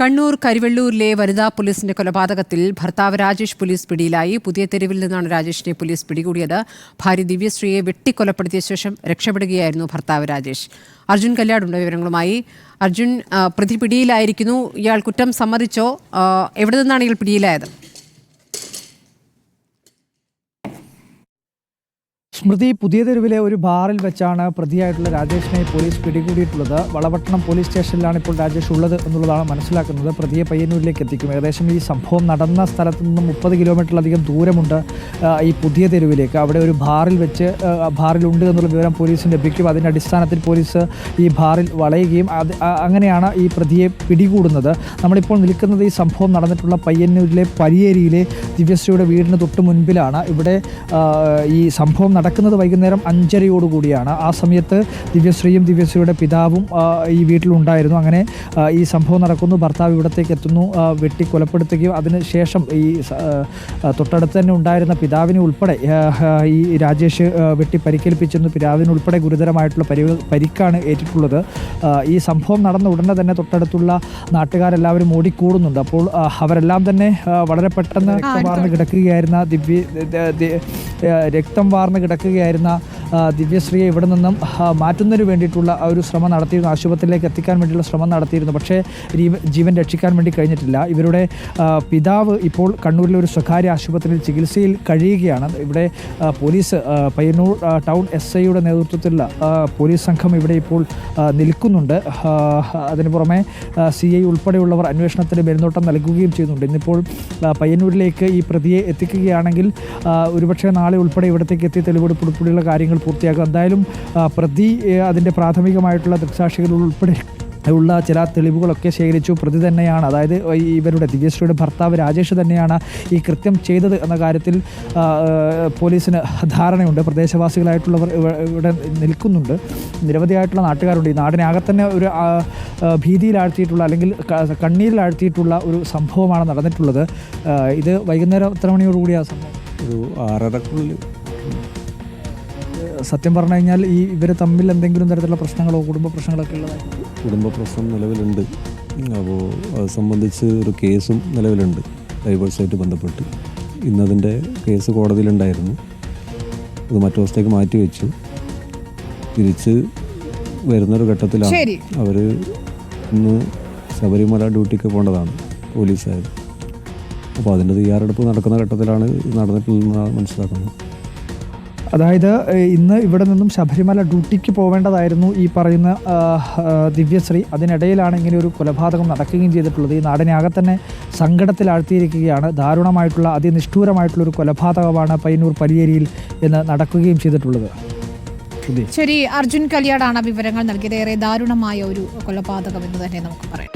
കണ്ണൂർ കരിവെള്ളൂരിലെ വനിതാ പോലീസിന്റെ കൊലപാതകത്തിൽ ഭർത്താവ് രാജേഷ് പോലീസ് പിടിയിലായി. പുതിയ തെരുവിൽ നിന്നാണ് രാജേഷിനെ പോലീസ് പിടികൂടിയത്. ഭാര്യ ദിവ്യശ്രീയെ വെട്ടിക്കൊലപ്പെടുത്തിയ ശേഷം രക്ഷപ്പെടുകയായിരുന്നു ഭർത്താവ് രാജേഷ്. അർജുൻ കല്യാടുണ്ട് വിവരങ്ങളുമായി. അർജുൻ പ്രതി പിടിയിലായിരിക്കുന്നു. ഇയാൾ കുറ്റം സമ്മതിച്ചോ? എവിടെ നിന്നാണ് ഇയാൾ പിടിയിലായത്? സ്മൃതി പുതിയ തെരുവിലെ ഒരു ബാറിൽ വെച്ചാണ് പ്രതിയായിട്ടുള്ള രാജേഷിനെ പോലീസ് പിടികൂടിയിട്ടുള്ളത്. വളപട്ടണം പോലീസ് സ്റ്റേഷനിലാണ് ഇപ്പോൾ രാജേഷ് ഉള്ളത് എന്നുള്ളതാണ് മനസ്സിലാക്കുന്നത്. പ്രതിയെ പയ്യന്നൂരിലേക്ക് എത്തിക്കും. ഏകദേശം ഈ സംഭവം നടന്ന സ്ഥലത്ത് നിന്ന് മുപ്പത് കിലോമീറ്ററിലധികം ദൂരമുണ്ട് ഈ പുതിയ തെരുവിലേക്ക്. അവിടെ ഒരു ബാറിൽ വെച്ച് ബാറിലുണ്ട് എന്നുള്ള വിവരം പോലീസിന് ലഭിക്കും. അതിന്റെ അടിസ്ഥാനത്തിൽ പോലീസ് ഈ ബാറിൽ വളയുകയും അത് അങ്ങനെയാണ് ഈ പ്രതിയെ പിടികൂടുന്നത്. നമ്മളിപ്പോൾ നിൽക്കുന്നത് ഈ സംഭവം നടന്നിട്ടുള്ള പയ്യന്നൂരിലെ പരിയേരിയിലെ ദിവ്യശ്രീയുടെ വീടിന് തൊട്ട് മുൻപിലാണ്. ഇവിടെ ഈ സംഭവം നടക്കുന്നത് വൈകുന്നേരം അഞ്ചരയോടുകൂടിയാണ്. ആ സമയത്ത് ദിവ്യശ്രീയും ദിവ്യശ്രീയുടെ പിതാവും ഈ വീട്ടിലുണ്ടായിരുന്നു. അങ്ങനെ ഈ സംഭവം നടക്കുന്നു. ഭർത്താവ് ഇവിടത്തേക്ക് എത്തുന്നു. വെട്ടി കൊലപ്പെടുത്തുകയും അതിന് ശേഷം ഈ തൊട്ടടുത്ത് തന്നെ ഉണ്ടായിരുന്ന പിതാവിനെ ഉൾപ്പെടെ ഈ രാജേഷ് വെട്ടി പരിക്കേൽപ്പിച്ചിരുന്നു. പിതാവിന് ഉൾപ്പെടെ ഗുരുതരമായിട്ടുള്ള പരി പരിക്കാണ് ഏറ്റിട്ടുള്ളത്. ഈ സംഭവം നടന്ന ഉടനെ തന്നെ തൊട്ടടുത്തുള്ള നാട്ടുകാരെല്ലാവരും ഓടിക്കൂടുന്നുണ്ട്. അപ്പോൾ അവരെല്ലാം തന്നെ വളരെ പെട്ടെന്ന് രക്തം വാർന്ന് കിടക്കുകയായിരുന്ന ദിവ്യ രക്തം വാർന്ന് കിടക്കുകയായിരുന്ന ആ, ദിവ്യശ്രീയെ ഇവിടെ നിന്നും മാറ്റുന്നതിന് വേണ്ടിയിട്ടുള്ള ആ ഒരു ശ്രമം നടത്തിയിരുന്നു. ആശുപത്രിയിലേക്ക് എത്തിക്കാൻ വേണ്ടിയുള്ള ശ്രമം നടത്തിയിരുന്നു. പക്ഷേ ജീവൻ രക്ഷിക്കാൻ വേണ്ടി കഴിഞ്ഞിട്ടില്ല. ഇവരുടെ പിതാവ് ഇപ്പോൾ കണ്ണൂരിലെ ഒരു സ്വകാര്യ ആശുപത്രിയിൽ ചികിത്സയിൽ കഴിയുകയാണ്. ഇവിടെ പോലീസ് പയ്യന്നൂർ ടൗൺ എസ് ഐയുടെ നേതൃത്വത്തിലുള്ള പോലീസ് സംഘം ഇവിടെ ഇപ്പോൾ നിൽക്കുന്നുണ്ട്. അതിനു പുറമെ സി ഐ ഉൾപ്പെടെയുള്ളവർ അന്വേഷണത്തിന് മേൽനോട്ടം നൽകുകയും ചെയ്യുന്നുണ്ട്. ഇന്നിപ്പോൾ പയ്യന്നൂരിലേക്ക് ഈ പ്രതിയെ എത്തിക്കുകയാണെങ്കിൽ ഒരുപക്ഷെ നാളെ ഉൾപ്പെടെ ഇവിടത്തേക്ക് എത്തി തെളിവെടുപ്പ് ഉൾപ്പെടെയുള്ള കാര്യങ്ങൾ പൂർത്തിയാക്കും എന്തായാലും പ്രതി അതിന്റെ പ്രാഥമികമായിട്ടുള്ള ദൃക്സാക്ഷികൾ ഉൾപ്പെടെ ഉള്ള ചില തെളിവുകളൊക്കെ ശേഖരിച്ചു. പ്രതി തന്നെയാണ് അതായത് ഇവരുടെ ദിവ്യശ്രീയുടെ ഭർത്താവ് രാജേഷ് തന്നെയാണ് ഈ കൃത്യം ചെയ്തത് എന്ന കാര്യത്തിൽ പോലീസിന് ധാരണയുണ്ട്. പ്രദേശവാസികളായിട്ടുള്ളവർ ഇവിടെ നിൽക്കുന്നുണ്ട്. നിരവധിയായിട്ടുള്ള നാട്ടുകാരുണ്ട്. ഈ നാടിനാകെ തന്നെ ഒരു ഭീതിയിലാഴ്ത്തിയിട്ടുള്ള അല്ലെങ്കിൽ കണ്ണീരിലാഴ്ത്തിയിട്ടുള്ള ഒരു സംഭവമാണ് നടന്നിട്ടുള്ളത്. ഇത് വൈകുന്നേരം എത്ര മണിയോടുകൂടിയാണ് സംഭവം? ഒരു ആറരക്കുള്ളിൽ സത്യം പറഞ്ഞു കഴിഞ്ഞാൽ ഈ ഇവർ തമ്മിൽ എന്തെങ്കിലും തരത്തിലുള്ള പ്രശ്നങ്ങളോ കുടുംബ പ്രശ്നങ്ങളൊക്കെ ഉള്ളതായിട്ട് കുടുംബ പ്രശ്നം നിലവിലുണ്ട്. അപ്പോൾ അത് സംബന്ധിച്ച് ഒരു കേസും നിലവിലുണ്ട്. ഡൈവേഴ്സായിട്ട് ബന്ധപ്പെട്ട്. ഇന്നതിന്റെ കേസ് കോടതിയിലുണ്ടായിരുന്നു. അത് മറ്റു ദിവസത്തേക്ക് മാറ്റി വെച്ചു. തിരിച്ച് വരുന്നൊരു ഘട്ടത്തിലാണ് ശരി. അവർ ഇന്ന് ശബരിമല ഡ്യൂട്ടിക്ക് പോകേണ്ടതാണ് പോലീസുകാർ അപ്പോൾ അതിന്റെ തയ്യാറെടുപ്പ് നടക്കുന്ന ഘട്ടത്തിലാണ് ഇത് നടന്നിട്ടുള്ളതെന്നാണ് മനസ്സിലാക്കുന്നത് അതായത് ഇന്ന് ഇവിടെ നിന്നും ശബരിമല ഡ്യൂട്ടിക്ക് പോവേണ്ടതായിരുന്നു ഈ പറയുന്ന ദിവ്യശ്രീ. അതിനിടയിലാണ് ഇങ്ങനെ ഒരു കൊലപാതകം നടക്കുകയും ചെയ്തിട്ടുള്ളത്. ഈ നാടിനാകെ തന്നെ സങ്കടത്തിലാഴ്ത്തിയിരിക്കുകയാണ്. ദാരുണമായിട്ടുള്ള അതിനിഷ്ഠൂരമായിട്ടുള്ള ഒരു കൊലപാതകമാണ് പയ്യന്നൂർ പരിയേരിയിൽ എന്ന് നടക്കുകയും ചെയ്തിട്ടുള്ളത്. ശരി അർജുൻ കല്യാടാണ് വിവരങ്ങൾ നൽകിയത്. ഏറെ ദാരുണമായ ഒരു കൊലപാതകം എന്ന് തന്നെ നമുക്ക് പറയാം.